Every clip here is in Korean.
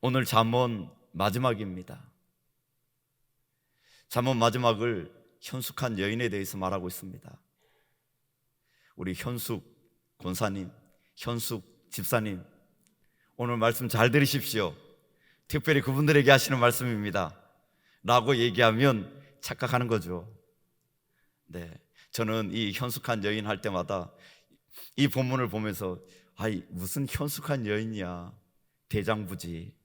오늘 잠언 마지막입니다. 잠언 마지막을 현숙한 여인에 대해서 말하고 있습니다. 우리 현숙 권사님, 현숙 집사님, 오늘 말씀 잘 들으십시오. 특별히 그분들에게 하시는 말씀입니다. 라고 얘기하면 착각하는 거죠. 네. 저는 이 현숙한 여인 할 때마다 이 본문을 보면서 아이 무슨 현숙한 여인이야 대장부지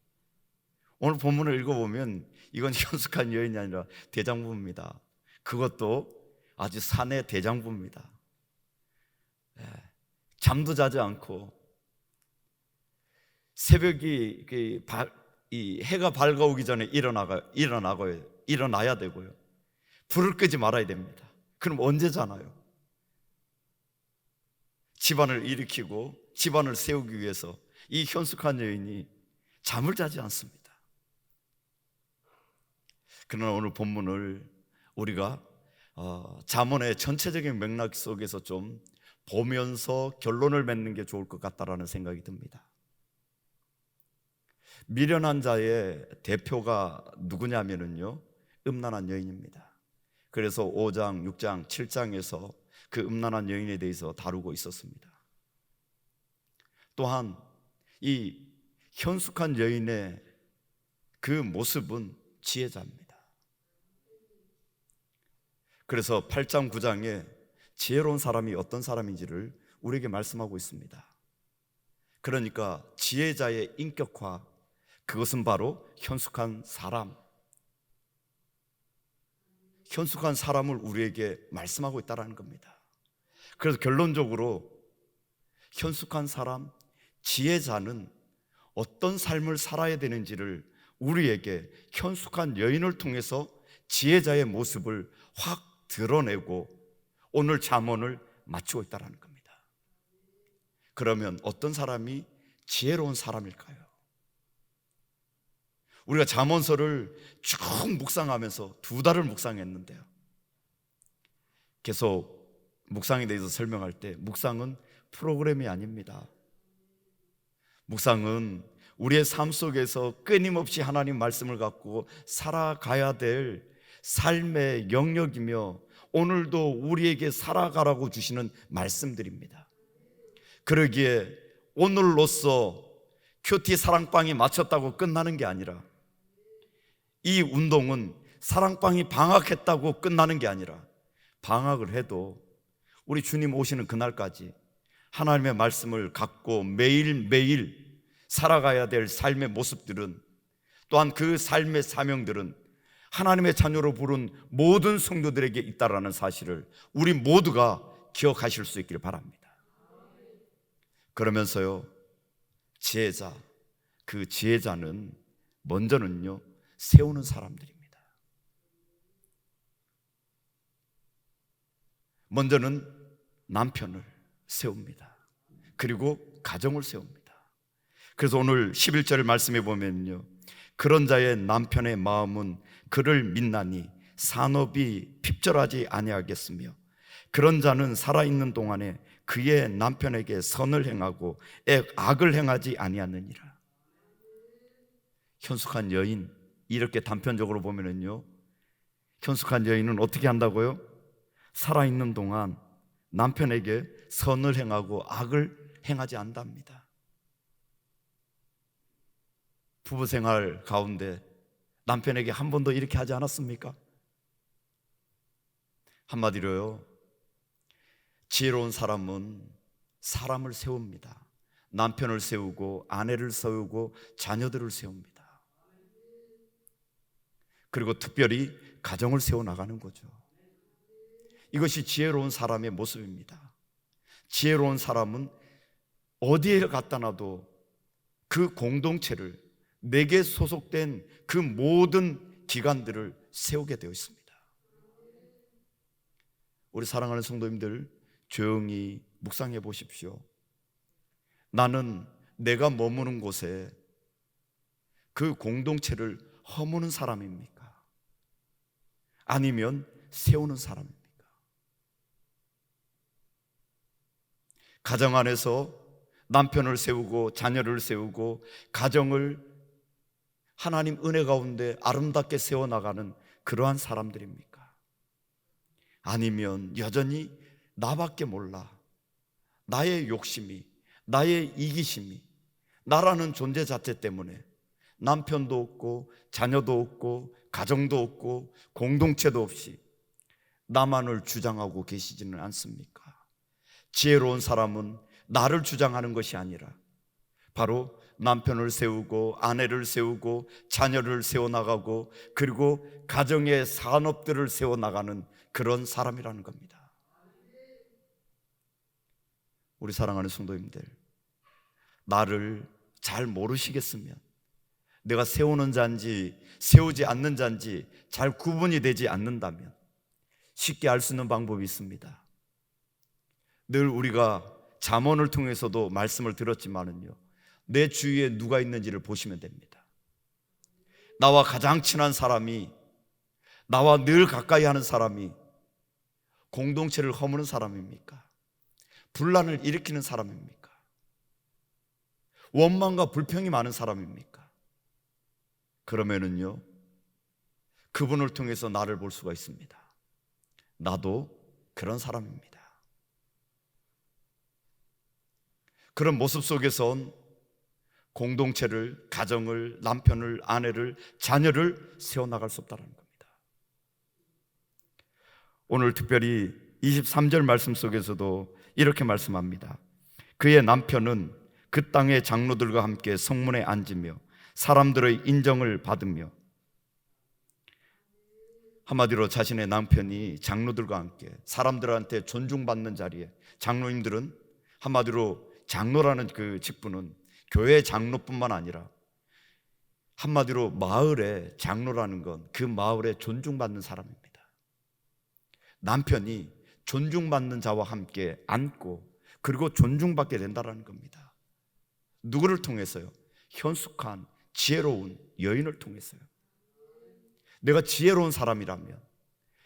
오늘 본문을 읽어보면 이건 현숙한 여인이 아니라 대장부입니다 그것도 아주 사내 대장부입니다 네. 잠도 자지 않고 새벽이 그 바- 이 해가 밝아오기 전에 일어나가 일어나고요 일어나야 되고요 불을 끄지 말아야 됩니다 그럼 언제 자나요? 집안을 일으키고 집안을 세우기 위해서 이 현숙한 여인이 잠을 자지 않습니다. 그러나 오늘 본문을 우리가 어, 잠언의 전체적인 맥락 속에서 좀 보면서 결론을 맺는 게 좋을 것 같다라는 생각이 듭니다. 미련한 자의 대표가 누구냐면은요, 음란한 여인입니다. 그래서 5장, 6장, 7장에서 그 음란한 여인에 대해서 다루고 있었습니다. 또한 이 현숙한 여인의 그 모습은 지혜자입니다. 그래서 8장, 9장에 지혜로운 사람이 어떤 사람인지를 우리에게 말씀하고 있습니다. 그러니까 지혜자의 인격화, 그것은 바로 현숙한 사람, 현숙한 사람을 우리에게 말씀하고 있다는 겁니다. 그래서 결론적으로 현숙한 사람, 지혜자는 어떤 삶을 살아야 되는지를 우리에게 현숙한 여인을 통해서 지혜자의 모습을 확 드러내고 오늘 잠언을 마치고 있다는 겁니다. 그러면 어떤 사람이 지혜로운 사람일까요? 우리가 잠언서를 쭉 묵상하면서 두 달을 묵상했는데요. 계속 묵상에 대해서 설명할 때 묵상은 프로그램이 아닙니다. 묵상은 우리의 삶 속에서 끊임없이 하나님 말씀을 갖고 살아가야 될 삶의 영역이며 오늘도 우리에게 살아가라고 주시는 말씀들입니다. 그러기에 오늘로써 큐티 사랑방이 마쳤다고 끝나는 게 아니라 이 운동은 사랑방이 방학했다고 끝나는 게 아니라 방학을 해도 우리 주님 오시는 그날까지 하나님의 말씀을 갖고 매일매일 살아가야 될 삶의 모습들은 또한 그 삶의 사명들은 하나님의 자녀로 부른 모든 성도들에게 있다라는 사실을 우리 모두가 기억하실 수 있기를 바랍니다. 그러면서요, 지혜자, 그 지혜자는 먼저는요, 세우는 사람들입니다. 먼저는 남편을 세웁니다. 그리고 가정을 세웁니다. 그래서 오늘 11절 말씀해 보면요. 그런 자의 남편의 마음은 그를 믿나니 산업이 핍절하지 아니하겠으며 그런 자는 살아있는 동안에 그의 남편에게 선을 행하고 악을 행하지 아니하느니라. 현숙한 여인 이렇게 단편적으로 보면은요. 현숙한 여인은 어떻게 한다고요? 살아있는 동안 남편에게 선을 행하고 악을 행하지 않답니다. 부부 생활 가운데 남편에게 한 번도 이렇게 하지 않았습니까? 한마디로요. 지혜로운 사람은 사람을 세웁니다. 남편을 세우고 아내를 세우고 자녀들을 세웁니다. 그리고 특별히 가정을 세워 나가는 거죠. 이것이 지혜로운 사람의 모습입니다. 지혜로운 사람은 어디에 갖다 놔도 그 공동체를 내게 소속된 그 모든 기관들을 세우게 되어 있습니다. 우리 사랑하는 성도님들 조용히 묵상해 보십시오. 나는 내가 머무는 곳에 그 공동체를 허무는 사람입니까? 아니면 세우는 사람입니까? 가정 안에서 남편을 세우고 자녀를 세우고 가정을 하나님 은혜 가운데 아름답게 세워나가는 그러한 사람들입니까? 아니면 여전히 나밖에 몰라. 나의 욕심이, 나의 이기심이, 나라는 존재 자체 때문에 남편도 없고, 자녀도 없고, 가정도 없고, 공동체도 없이 나만을 주장하고 계시지는 않습니까? 지혜로운 사람은 나를 주장하는 것이 아니라 바로 남편을 세우고 아내를 세우고 자녀를 세워나가고 그리고 가정의 산업들을 세워나가는 그런 사람이라는 겁니다. 우리 사랑하는 성도님들, 나를 잘 모르시겠으면 내가 세우는 자인지 세우지 않는 자인지 잘 구분이 되지 않는다면 쉽게 알 수 있는 방법이 있습니다. 늘 우리가 잠언을 통해서도 말씀을 들었지만은요. 내 주위에 누가 있는지를 보시면 됩니다. 나와 가장 친한 사람이 나와 늘 가까이 하는 사람이 공동체를 허무는 사람입니까? 분란을 일으키는 사람입니까? 원망과 불평이 많은 사람입니까? 그러면은요. 그분을 통해서 나를 볼 수가 있습니다. 나도 그런 사람입니다. 그런 모습 속에선 공동체를, 가정을, 남편을, 아내를, 자녀를 세워나갈 수 없다는 겁니다. 오늘 특별히 23절 말씀 속에서도 이렇게 말씀합니다. 그의 남편은 그 땅의 장로들과 함께 성문에 앉으며 사람들의 인정을 받으며 한마디로 자신의 남편이 장로들과 함께 사람들한테 존중받는 자리에 장로님들은 한마디로 장로라는 그 직분은 교회 장로뿐만 아니라 한마디로 마을의 장로라는 건 그 마을에 존중받는 사람입니다. 남편이 존중받는 자와 함께 앉고 그리고 존중받게 된다는 겁니다. 누구를 통해서요? 현숙한 지혜로운 여인을 통해서요. 내가 지혜로운 사람이라면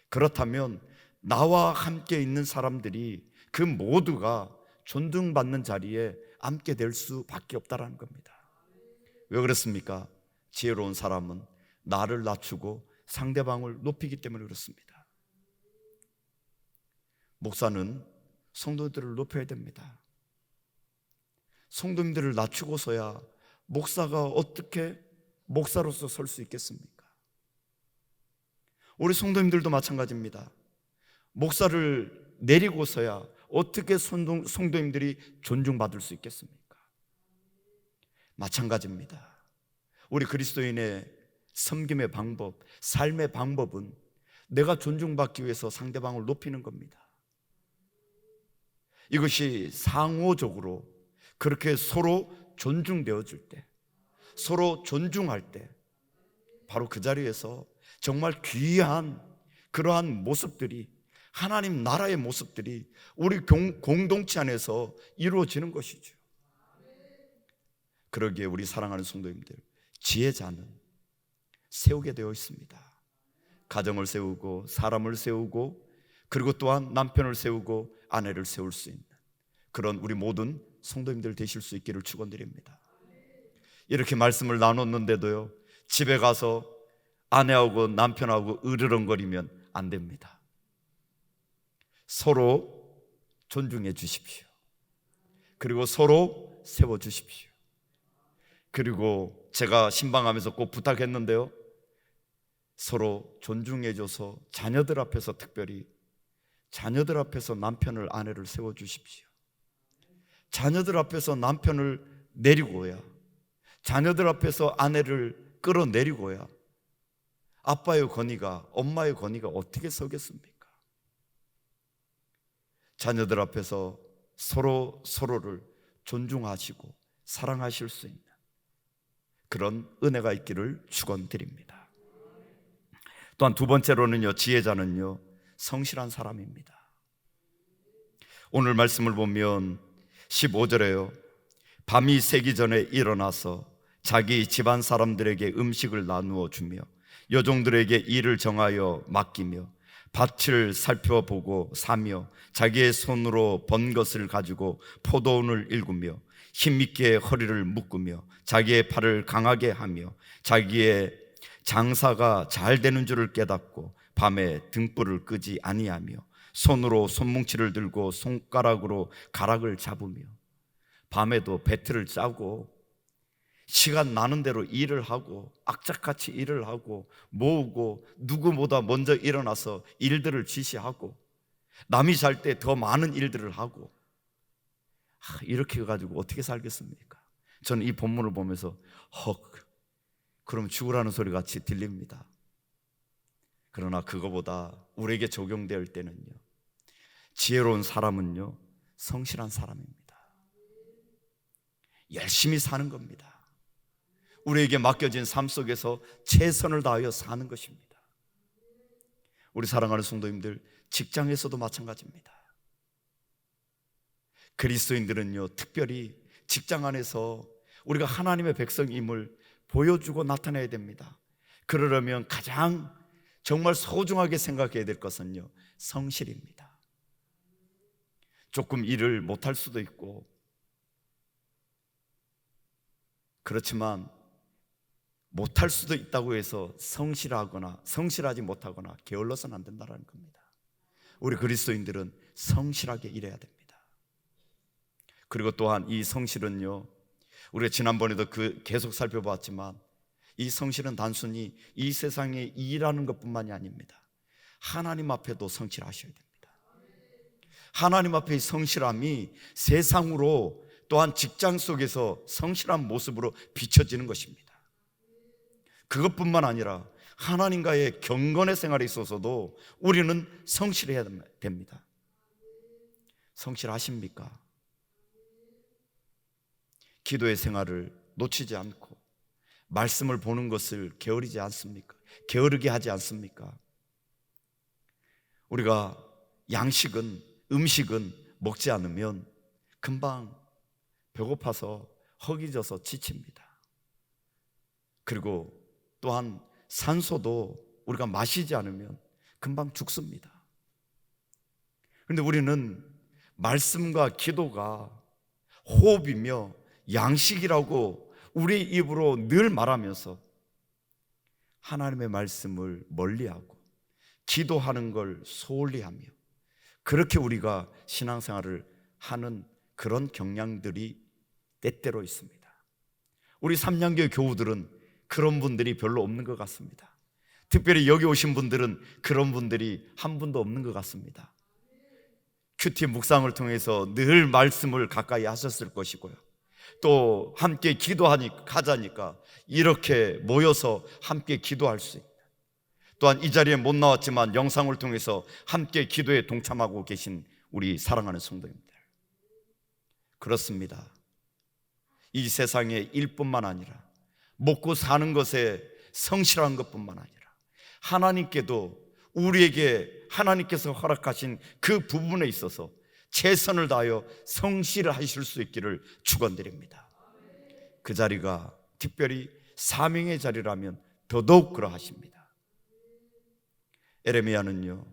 그렇다면 나와 함께 있는 사람들이 그 모두가 존중받는 자리에 앉게 될 수밖에 없다라는 겁니다. 왜 그렇습니까? 지혜로운 사람은 나를 낮추고 상대방을 높이기 때문에 그렇습니다. 목사는 성도들을 높여야 됩니다. 성도님들을 낮추고서야 목사가 어떻게 목사로서 설 수 있겠습니까? 우리 성도님들도 마찬가지입니다. 목사를 내리고서야 어떻게 성도, 성도님들이 존중받을 수 있겠습니까? 마찬가지입니다. 우리 그리스도인의 섬김의 방법, 삶의 방법은 내가 존중받기 위해서 상대방을 높이는 겁니다. 이것이 상호적으로 그렇게 서로 존중되어질 때, 서로 존중할 때, 바로 그 자리에서 정말 귀한 그러한 모습들이 하나님 나라의 모습들이 우리 공동체 안에서 이루어지는 것이죠. 그러기에 우리 사랑하는 성도님들, 지혜자는 세우게 되어 있습니다. 가정을 세우고 사람을 세우고 그리고 또한 남편을 세우고 아내를 세울 수 있는 그런 우리 모든 성도님들 되실 수 있기를 축원드립니다. 이렇게 말씀을 나눴는데도요. 집에 가서 아내하고 남편하고 으르렁거리면 안 됩니다. 서로 존중해 주십시오. 그리고 서로 세워 주십시오. 그리고 제가 신방하면서 꼭 부탁했는데요. 서로 존중해 줘서 자녀들 앞에서 특별히 자녀들 앞에서 남편을 아내를 세워 주십시오. 자녀들 앞에서 남편을 내리고야 자녀들 앞에서 아내를 끌어내리고야 아빠의 권위가 엄마의 권위가 어떻게 서겠습니까? 자녀들 앞에서 서로 서로를 존중하시고 사랑하실 수 있는 그런 은혜가 있기를 축원드립니다. 또한 두 번째로는요. 지혜자는요. 성실한 사람입니다. 오늘 말씀을 보면 15절에요. 밤이 새기 전에 일어나서 자기 집안 사람들에게 음식을 나누어 주며 여종들에게 일을 정하여 맡기며 밭을 살펴보고 사며 자기의 손으로 번 것을 가지고 포도원을 일구며 힘있게 허리를 묶으며 자기의 팔을 강하게 하며 자기의 장사가 잘 되는 줄을 깨닫고 밤에 등불을 끄지 아니하며 손으로 손뭉치를 들고 손가락으로 가락을 잡으며 밤에도 배틀을 짜고 시간 나는 대로 일을 하고 악착같이 일을 하고 모으고 누구보다 먼저 일어나서 일들을 지시하고 남이 잘 때 더 많은 일들을 하고 아, 이렇게 해가지고 어떻게 살겠습니까? 저는 이 본문을 보면서 헉 그럼 죽으라는 소리 같이 들립니다. 그러나 그거보다 우리에게 적용될 때는요 지혜로운 사람은요 성실한 사람입니다. 열심히 사는 겁니다. 우리에게 맡겨진 삶 속에서 최선을 다하여 사는 것입니다. 우리 사랑하는 성도님들, 직장에서도 마찬가지입니다. 그리스도인들은요, 특별히 직장 안에서 우리가 하나님의 백성임을 보여주고 나타내야 됩니다. 그러려면 가장 정말 소중하게 생각해야 될 것은요, 성실입니다. 조금 일을 못할 수도 있고, 그렇지만 못할 수도 있다고 해서 성실하거나 성실하지 못하거나 게을러서는 안 된다는 겁니다. 우리 그리스도인들은 성실하게 일해야 됩니다. 그리고 또한 이 성실은요, 우리가 지난번에도 그 계속 살펴봤지만 이 성실은 단순히 이 세상에 일하는 것뿐만이 아닙니다. 하나님 앞에도 성실하셔야 됩니다. 하나님 앞의 성실함이 세상으로 또한 직장 속에서 성실한 모습으로 비춰지는 것입니다. 그것뿐만 아니라 하나님과의 경건의 생활에 있어서도 우리는 성실해야 됩니다. 성실하십니까? 기도의 생활을 놓치지 않고 말씀을 보는 것을 게으르지 않습니까? 게으르게 하지 않습니까? 우리가 양식은 음식은 먹지 않으면 금방 배고파서 허기져서 지칩니다. 그리고 또한 산소도 우리가 마시지 않으면 금방 죽습니다. 그런데 우리는 말씀과 기도가 호흡이며 양식이라고 우리 입으로 늘 말하면서 하나님의 말씀을 멀리하고 기도하는 걸 소홀히 하며 그렇게 우리가 신앙생활을 하는 그런 경향들이 때때로 있습니다. 우리 삼양교 교우들은 그런 분들이 별로 없는 것 같습니다. 특별히 여기 오신 분들은 그런 분들이 한 분도 없는 것 같습니다. 큐티 묵상을 통해서 늘 말씀을 가까이 하셨을 것이고요. 또 함께 기도하니 가자니까 이렇게 모여서 함께 기도할 수 있다. 또한 이 자리에 못 나왔지만 영상을 통해서 함께 기도에 동참하고 계신 우리 사랑하는 성도님들. 그렇습니다. 이 세상의 일뿐만 아니라 먹고 사는 것에 성실한 것뿐만 아니라 하나님께도 우리에게 하나님께서 허락하신 그 부분에 있어서 최선을 다하여 성실을 하실 수 있기를 축원드립니다. 그 자리가 특별히 사명의 자리라면 더더욱 그러하십니다. 에레미야는요.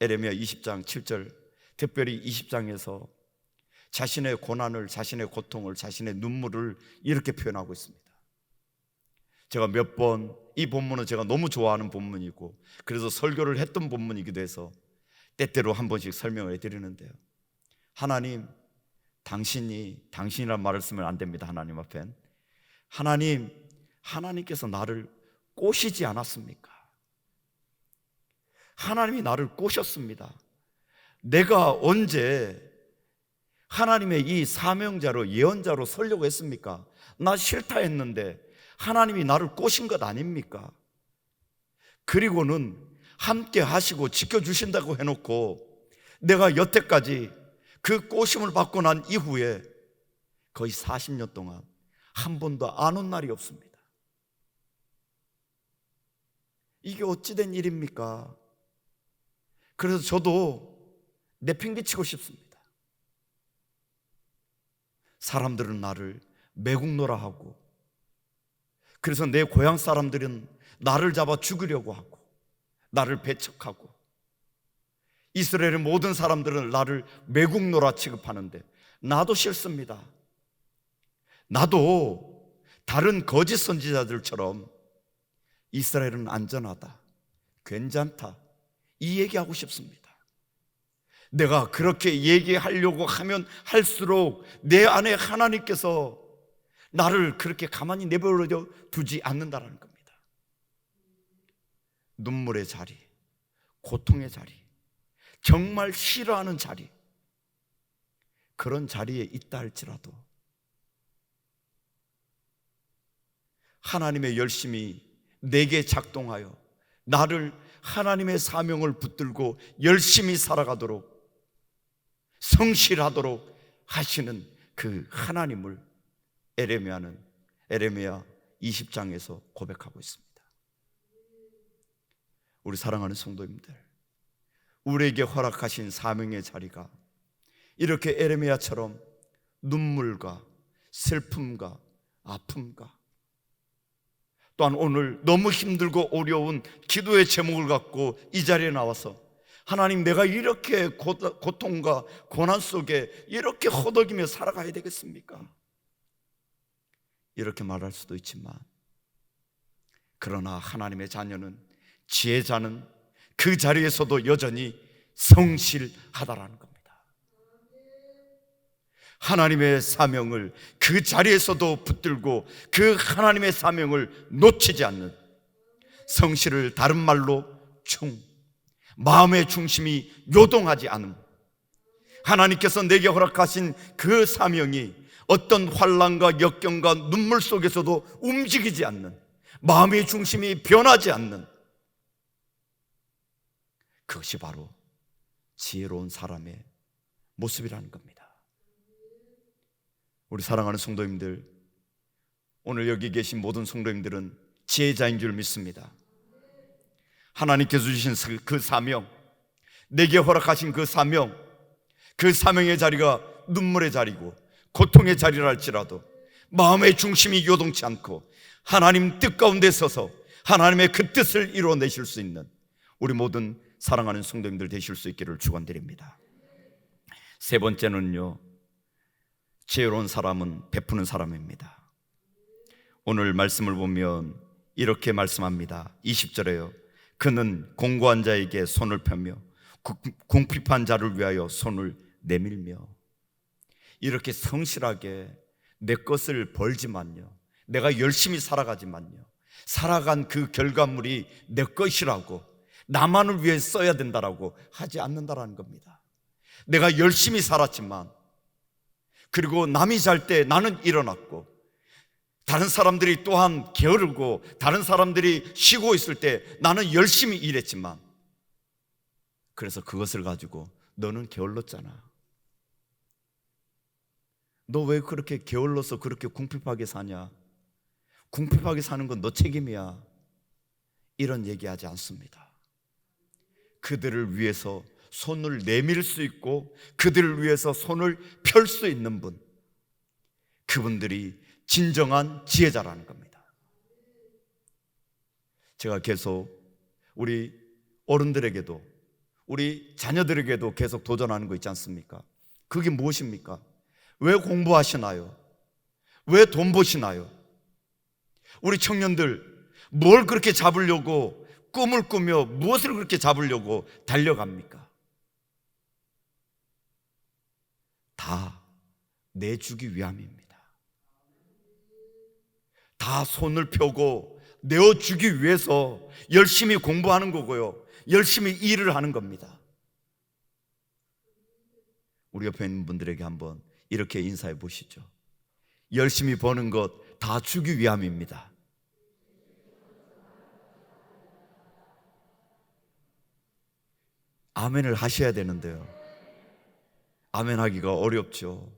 에레미야 20장 7절 특별히 20장에서 자신의 고난을 자신의 고통을 자신의 눈물을 이렇게 표현하고 있습니다. 제가 몇 번 이 본문은 제가 너무 좋아하는 본문이고 그래서 설교를 했던 본문이기도 해서 때때로 한 번씩 설명을 해드리는데요. 하나님, 당신이 당신이란 말을 쓰면 안 됩니다. 하나님 앞엔 하나님, 하나님께서 나를 꼬시지 않았습니까? 하나님이 나를 꼬셨습니다. 내가 언제 하나님의 이 사명자로 예언자로 설려고 했습니까? 나 싫다 했는데 하나님이 나를 꼬신 것 아닙니까? 그리고는 함께 하시고 지켜주신다고 해놓고 내가 여태까지 그 꼬심을 받고 난 이후에 거의 40년 동안 한 번도 안 온 날이 없습니다. 이게 어찌된 일입니까? 그래서 저도 내팽개치고 싶습니다. 사람들은 나를 매국노라 하고 그래서 내 고향 사람들은 나를 잡아 죽으려고 하고 나를 배척하고 이스라엘의 모든 사람들은 나를 매국노라 취급하는데 나도 싫습니다. 나도 다른 거짓 선지자들처럼 이스라엘은 안전하다. 괜찮다. 이 얘기하고 싶습니다. 내가 그렇게 얘기하려고 하면 할수록 내 안에 하나님께서 나를 그렇게 가만히 내버려 두지 않는다라는 겁니다. 눈물의 자리, 고통의 자리, 정말 싫어하는 자리, 그런 자리에 있다 할지라도 하나님의 열심히 내게 작동하여 나를 하나님의 사명을 붙들고 열심히 살아가도록 성실하도록 하시는 그 하나님을 에레미야는 에레미야 20장에서 고백하고 있습니다. 우리 사랑하는 성도님들, 우리에게 허락하신 사명의 자리가 이렇게 에레미야처럼 눈물과 슬픔과 아픔과 또한 오늘 너무 힘들고 어려운 기도의 제목을 갖고 이 자리에 나와서 하나님 내가 이렇게 고- 고통과 고난 속에 이렇게 허덕이며 살아가야 되겠습니까? 이렇게 말할 수도 있지만 그러나 하나님의 자녀는 지혜자는 그 자리에서도 여전히 성실하다라는 겁니다. 하나님의 사명을 그 자리에서도 붙들고 그 하나님의 사명을 놓치지 않는 성실을 다른 말로 충 마음의 중심이 요동하지 않음 하나님께서 내게 허락하신 그 사명이 어떤 환란과 역경과 눈물 속에서도 움직이지 않는 마음의 중심이 변하지 않는 그것이 바로 지혜로운 사람의 모습이라는 겁니다. 우리 사랑하는 성도님들, 오늘 여기 계신 모든 성도님들은 지혜자인 줄 믿습니다. 하나님께서 주신 그 사명, 내게 허락하신 그 사명, 그 사명의 자리가 눈물의 자리고 고통의 자리라 할지라도 마음의 중심이 요동치 않고 하나님 뜻 가운데 서서 하나님의 그 뜻을 이루어내실 수 있는 우리 모든 사랑하는 성도님들 되실 수 있기를 축원드립니다. 세 번째는요. 지혜로운 사람은 베푸는 사람입니다. 오늘 말씀을 보면 이렇게 말씀합니다. 20절에요. 그는 공고한 자에게 손을 펴며 궁핍한 자를 위하여 손을 내밀며 이렇게 성실하게 내 것을 벌지만요. 내가 열심히 살아가지만요. 살아간 그 결과물이 내 것이라고 나만을 위해 써야 된다라고 하지 않는다라는 겁니다. 내가 열심히 살았지만 그리고 남이 잘 때 나는 일어났고 다른 사람들이 또한 게으르고 다른 사람들이 쉬고 있을 때 나는 열심히 일했지만 그래서 그것을 가지고 너는 게을렀잖아. 너 왜 그렇게 게을러서 그렇게 궁핍하게 사냐? 궁핍하게 사는 건 너 책임이야. 이런 얘기하지 않습니다. 그들을 위해서 손을 내밀 수 있고 그들을 위해서 손을 펼 수 있는 분. 그분들이 진정한 지혜자라는 겁니다. 제가 계속 우리 어른들에게도 우리 자녀들에게도 계속 도전하는 거 있지 않습니까? 그게 무엇입니까? 왜 공부하시나요? 왜 돈 버시나요? 우리 청년들 뭘 그렇게 잡으려고 꿈을 꾸며 무엇을 그렇게 잡으려고 달려갑니까? 다 내주기 위함입니다. 다 손을 펴고 내어주기 위해서 열심히 공부하는 거고요. 열심히 일을 하는 겁니다. 우리 옆에 있는 분들에게 한번 이렇게 인사해 보시죠. 열심히 버는 것 다 주기 위함입니다. 아멘을 하셔야 되는데요. 아멘 하기가 어렵죠.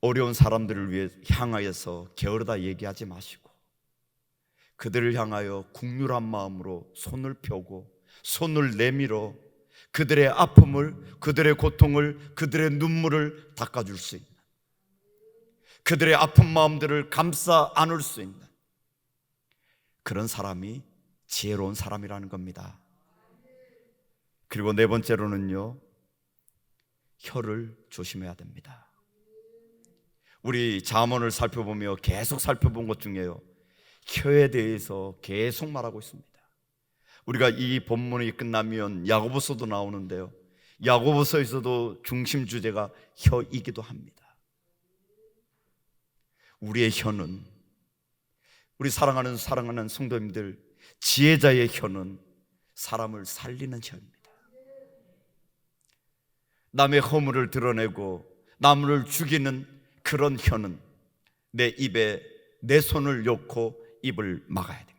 어려운 사람들을 위해 향하여서 게으르다 얘기하지 마시고 그들을 향하여 국률한 마음으로 손을 펴고 손을 내밀어 그들의 아픔을 그들의 고통을 그들의 눈물을 닦아줄 수 있는 그들의 아픈 마음들을 감싸 안을 수 있는 그런 사람이 지혜로운 사람이라는 겁니다. 그리고 네 번째로는요, 혀를 조심해야 됩니다. 우리 자문을 살펴보며 계속 살펴본 것 중에요. 혀에 대해서 계속 말하고 있습니다. 우리가 이 본문이 끝나면 야고보서도 나오는데요. 야고보서에서도 중심 주제가 혀이기도 합니다. 우리의 혀는 우리 사랑하는 사랑하는 성도님들 지혜자의 혀는 사람을 살리는 혀입니다. 남의 허물을 드러내고 남을 죽이는 그런 혀는 내 입에 내 손을 놓고 입을 막아야 됩니다.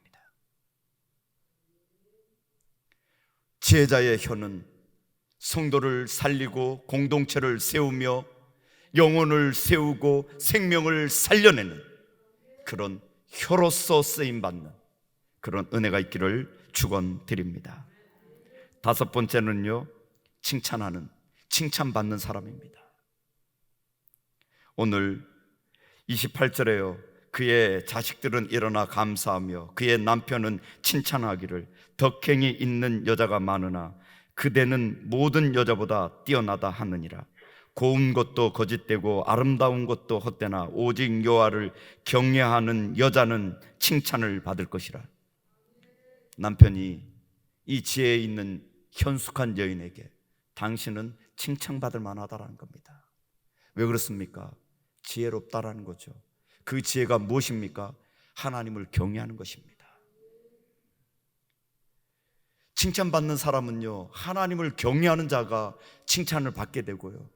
지혜자의 혀는 성도를 살리고 공동체를 세우며 영혼을 세우고 생명을 살려내는 그런 혀로서 쓰임 받는 그런 은혜가 있기를 축원드립니다. 다섯 번째는요. 칭찬하는 칭찬받는 사람입니다. 오늘 28절에요. 그의 자식들은 일어나 감사하며 그의 남편은 칭찬하기를 덕행이 있는 여자가 많으나 그대는 모든 여자보다 뛰어나다 하느니라. 고운 것도 거짓되고 아름다운 것도 헛되나 오직 여호와를 경외하는 여자는 칭찬을 받을 것이라. 남편이 이 지혜에 있는 현숙한 여인에게 당신은 칭찬받을 만하다라는 겁니다. 왜 그렇습니까? 지혜롭다라는 거죠. 그 지혜가 무엇입니까? 하나님을 경외하는 것입니다. 칭찬받는 사람은요, 하나님을 경외하는 자가 칭찬을 받게 되고요.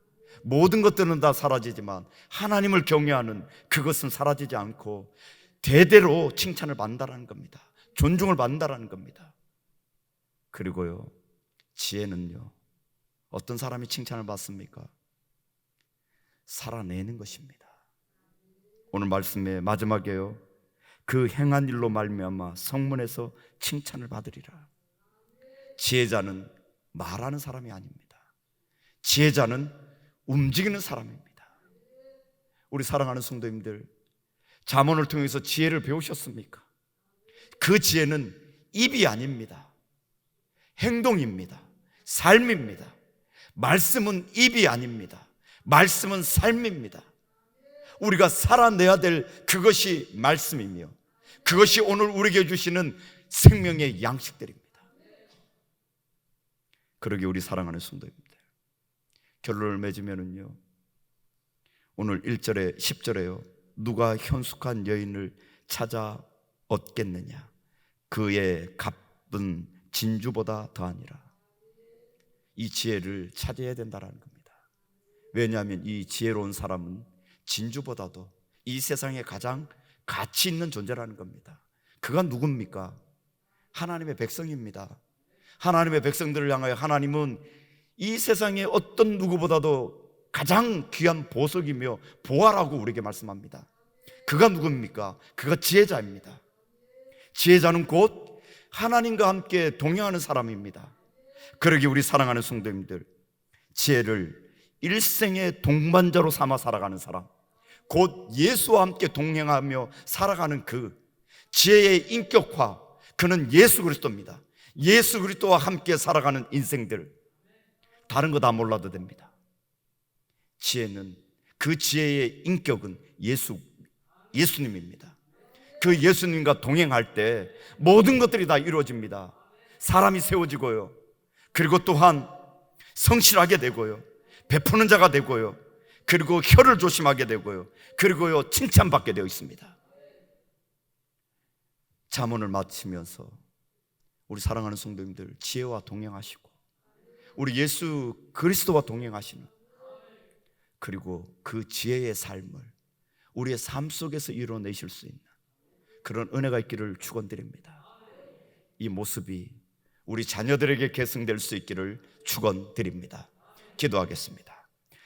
모든 것들은 다 사라지지만 하나님을 경외하는 그것은 사라지지 않고 대대로 칭찬을 받는다라는 겁니다. 존중을 받는다라는 겁니다. 그리고요, 지혜는요, 어떤 사람이 칭찬을 받습니까? 살아내는 것입니다. 오늘 말씀의 마지막에요. 그 행한 일로 말미암아 성문에서 칭찬을 받으리라. 지혜자는 말하는 사람이 아닙니다. 지혜자는 움직이는 사람입니다. 우리 사랑하는 성도님들, 잠언을 통해서 지혜를 배우셨습니까? 그 지혜는 입이 아닙니다. 행동입니다. 삶입니다. 말씀은 입이 아닙니다. 말씀은 삶입니다. 우리가 살아내야 될 그것이 말씀이며 그것이 오늘 우리에게 주시는 생명의 양식들입니다. 그러게 우리 사랑하는 성도입니다. 결론을 맺으면은요. 오늘 1절에 10절에요. 누가 현숙한 여인을 찾아 얻겠느냐? 그의 값은 진주보다 더하니라. 이 지혜를 찾아야 된다라는 겁니다. 왜냐하면 이 지혜로운 사람은 진주보다도 이 세상에 가장 가치 있는 존재라는 겁니다. 그가 누굽니까? 하나님의 백성입니다. 하나님의 백성들을 향하여 하나님은 이 세상의 어떤 누구보다도 가장 귀한 보석이며 보화라고 우리에게 말씀합니다. 그가 누굽니까? 그가 지혜자입니다. 지혜자는 곧 하나님과 함께 동행하는 사람입니다. 그러기 우리 사랑하는 성도님들, 지혜를 일생의 동반자로 삼아 살아가는 사람, 곧 예수와 함께 동행하며 살아가는 그 지혜의 인격화, 그는 예수 그리스도입니다. 예수 그리스도와 함께 살아가는 인생들, 다른 거 다 몰라도 됩니다. 지혜는 그 지혜의 인격은 예수, 예수님입니다. 그 예수님과 동행할 때 모든 것들이 다 이루어집니다. 사람이 세워지고요. 그리고 또한 성실하게 되고요. 베푸는 자가 되고요. 그리고 혀를 조심하게 되고요. 그리고요, 칭찬받게 되어 있습니다. 자문을 마치면서 우리 사랑하는 성도님들 지혜와 동행하시고 우리 예수 그리스도와 동행하시는 그리고 그 지혜의 삶을 우리의 삶 속에서 이뤄내실 수 있는 그런 은혜가 있기를 축원드립니다. 이 모습이 우리 자녀들에게 계승될 수 있기를 축원드립니다. 기도하겠습니다.